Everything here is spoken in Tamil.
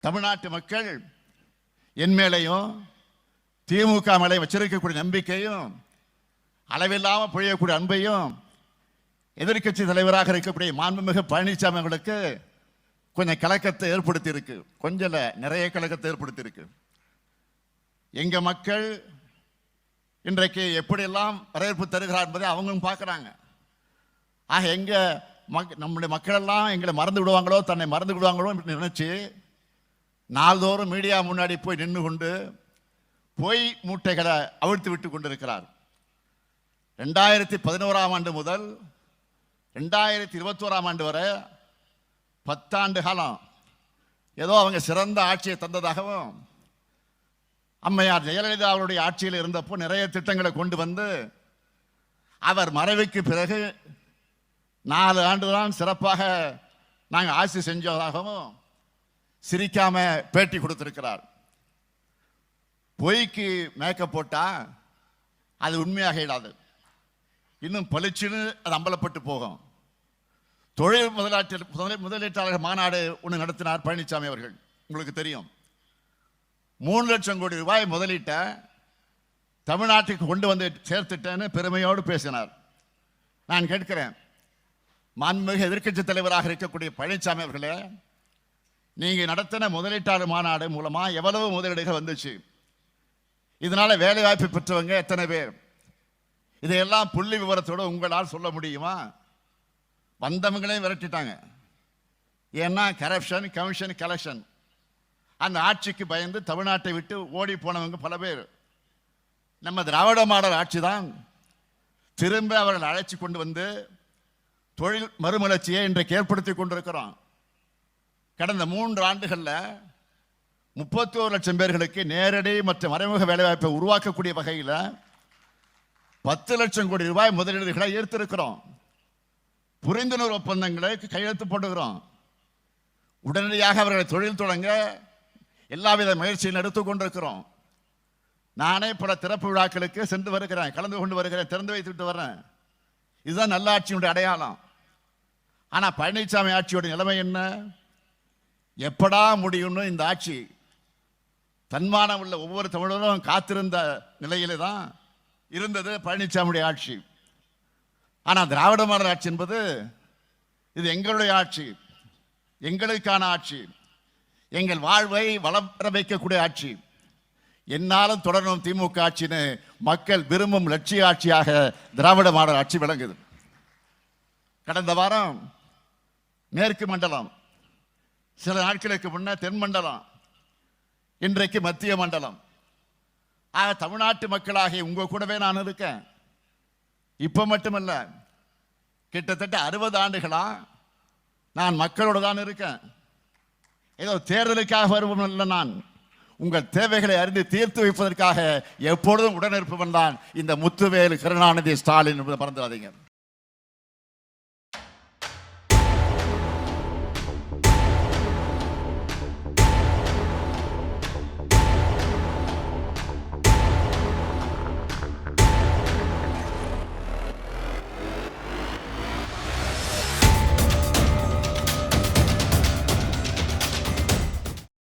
தமிழ்நாட்டு மக்கள் என் மேலையும் திமுக மேலையும் வச்சிருக்கக்கூடிய நம்பிக்கையும் அளவில்லாமல் பொழியக்கூடிய அன்பையும் எதிர்க்கட்சி தலைவராக இருக்கக்கூடிய மாண்புமிகு பழனிசாமி அவர்களுக்கு கொஞ்சம் கலக்கத்தை ஏற்படுத்தி இருக்கு கொஞ்சம் நிறைய கலக்கத்தை ஏற்படுத்தி இருக்கு எங்க மக்கள் இன்றைக்கு எப்படியெல்லாம் வரவேற்பு தருகிறார் என்பதை அவங்களும் பார்க்குறாங்க. ஆக எங்க மக் நம்முடைய மக்களெல்லாம் எங்களை மறந்து விடுவாங்களோ தன்னை மறந்து விடுவாங்களோ என்று நினைச்சு நாள்தோறும் மீடியா முன்னாடி போய் நின்று கொண்டு பொய் மூட்டைகளை அவிழ்த்து விட்டு கொண்டிருக்கிறார். ரெண்டாயிரத்தி பதினோராம் ஆண்டு முதல் ரெண்டாயிரத்தி இருபத்தோராம் ஆண்டு வரை பத்தாண்டு காலம் ஏதோ அவங்க சிறந்த ஆட்சியை தந்ததாகவும் அம்மையார் ஜெயலலிதா அவருடைய ஆட்சியில் இருந்தப்போ நிறைய திட்டங்களை கொண்டு வந்து அவர் மறைவுக்கு பிறகு நாலு ஆண்டு தான் சிறப்பாக நாங்கள் ஆட்சி செஞ்சதாகவும் சிரிக்காம பேட்டி கொடுத்திருக்கிறார். பொய்க்கு மேக்கப் போட்டா அது உண்மையாக இடாது. இன்னும் பளிச்சுன்னு அது அம்பலப்பட்டு போகும். தொழில் முதலாற்ற முதலீட்டாளர் மாநாடு ஒன்று நடத்தினார் பழனிசாமி அவர்கள். உங்களுக்கு தெரியும். மூணு லட்சம் கோடி ரூபாய் முதலீட்டை தமிழ்நாட்டுக்கு கொண்டு வந்து சேர்த்துட்டேன்னு பெருமையோடு பேசினார். நான் கேட்கிறேன் மாண்புமிகு எதிர்க்கட்சி தலைவராக இருக்கக்கூடிய பழனிசாமி அவர்களே நீங்கள் நடத்தின முதலீட்டாளர் மாநாடு மூலமாக எவ்வளவு முதலீடுகள் வந்துச்சு? இதனால் வேலைவாய்ப்பு பெற்றவங்க எத்தனை பேர்? இதையெல்லாம் புள்ளி விவரத்தோடு உங்களால் சொல்ல முடியுமா? வந்தவங்களையும் விரட்டிட்டாங்க. ஏன்னா கரப்ஷன் கமிஷன் கலெக்ஷன் அந்த ஆட்சிக்கு பயந்து தமிழ்நாட்டை விட்டு ஓடி போனவங்க பல பேர். நம்ம திராவிட மாடல் ஆட்சி தான் திரும்ப அவர்கள் அழைச்சி கொண்டு வந்து தொழில் மறுமலர்ச்சியை இன்றைக்கு ஏற்படுத்தி கொண்டிருக்கிறோம். கடந்த மூன்று ஆண்டுகளில் முப்பத்தி ஒரு லட்சம் பேர்களுக்கு நேரடி மற்றும் மறைமுக வேலைவாய்ப்பை உருவாக்கக்கூடிய வகையில் பத்து லட்சம் கோடி ரூபாய் முதலீடுகளை ஈர்த்திருக்கிறோம். புரிந்துணர்வு ஒப்பந்தங்களை கையெழுத்து போட்டுக்கிறோம். உடனடியாக அவர்களை தொழில் தொடங்க எல்லாவித முயற்சியும் எடுத்துக் கொண்டிருக்கிறோம். நானே பல திறப்பு விழாக்களுக்கு சென்று வருகிறேன் கலந்து கொண்டு வருகிறேன் திறந்து வைத்துட்டு வர்றேன். இதுதான் நல்ல ஆட்சியினுடைய அடையாளம். ஆனால் பழனிசாமி ஆட்சியோட நிலைமை என்ன? எப்படா முடியும்னு இந்த ஆட்சி தன்மானம் உள்ள ஒவ்வொரு தமிழரும் காத்திருந்த நிலையில தான் இருந்தது பழனிசாமியுடைய ஆட்சி. ஆனால் திராவிட மாடல் ஆட்சி என்பது இது எங்களுடைய ஆட்சி எங்களுக்கான ஆட்சி எங்கள் வாழ்வை வளர வைக்கக்கூடிய ஆட்சி. என்னாலும் தொடரும் திமுக ஆட்சின்னு மக்கள் விரும்பும் லட்சிய ஆட்சியாக திராவிட மாடல் ஆட்சி விளங்குது. கடந்த வாரம் மேற்கு மண்டலம் சில நாட்களுக்கு முன்ன தென் மண்டலம் இன்றைக்கு மத்திய மண்டலம். ஆக தமிழ்நாட்டு மக்களாகிய உங்கள் கூடவே நான் இருக்கேன். இப்போ மட்டுமல்ல கிட்டத்தட்ட அறுபது ஆண்டுகளாக நான் மக்களோடு தான் இருக்கேன். ஏதோ தேர்தலுக்காக வருவோம் இல்லை நான். உங்கள் தேவைகளை அறிந்து தீர்த்து வைப்பதற்காக எப்பொழுதும் உடனிருப்பவன் தான் இந்த முத்துவேலு கருணாநிதி ஸ்டாலின் என்பதை மறந்துடாதீங்க.